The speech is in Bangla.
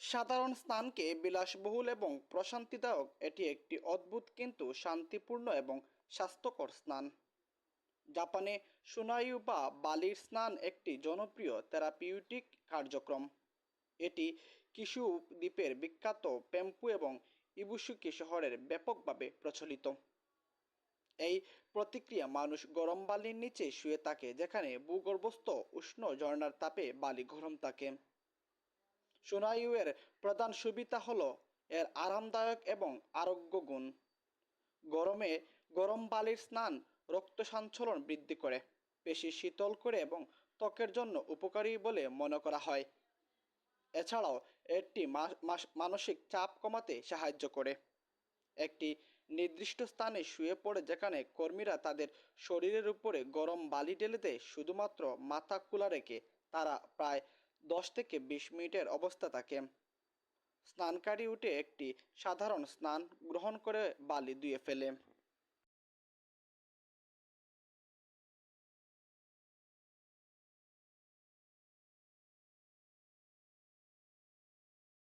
সাধারণ স্নানকে বিলাসবহুল এবং প্রশান্তিদায়ক, এটি একটি অদ্ভুত কিন্তু শান্তিপূর্ণ এবং স্বাস্থ্যকর স্নান। জাপানে সুনাইউ বা বালির স্নান একটি জনপ্রিয় থেরাপিউটিক কার্যক্রম। এটি কিশু দ্বীপের বিখ্যাত পেম্পু এবং ইবুসুকি শহরের ব্যাপকভাবে প্রচলিত। এই প্রতিক্রিয়া মানুষ গরম বালির নিচে শুয়ে থাকে, যেখানে ভূগর্ভস্থ উষ্ণ ঝর্ণার তাপে বালি গরম থাকে। সোনাইউয়ের প্রধান সুবিধা হলো এর আরামদায়ক এবং আরোগ্য গুণ। গরমে গরম বালির স্নান রক্ত সঞ্চালন বৃদ্ধি করে, পেশি শীতল করে এবং ত্বকের জন্য উপকারী বলে মনে করা হয়। এছাড়াও এটি মানসিক চাপ কমাতে সাহায্য করে। একটি নির্দিষ্ট স্থানে শুয়ে পড়ে যেখানে কর্মীরা তাদের শরীরের উপরে গরম বালি ঢেলে দেয়, শুধুমাত্র মাথা খোলা রেখে তারা প্রায় দশ থেকে বিশ মিনিটের অবস্থা থাকে। স্নানকারী উঠে একটি সাধারণ স্নান গ্রহণ করে বালি ধুয়ে ফেলে।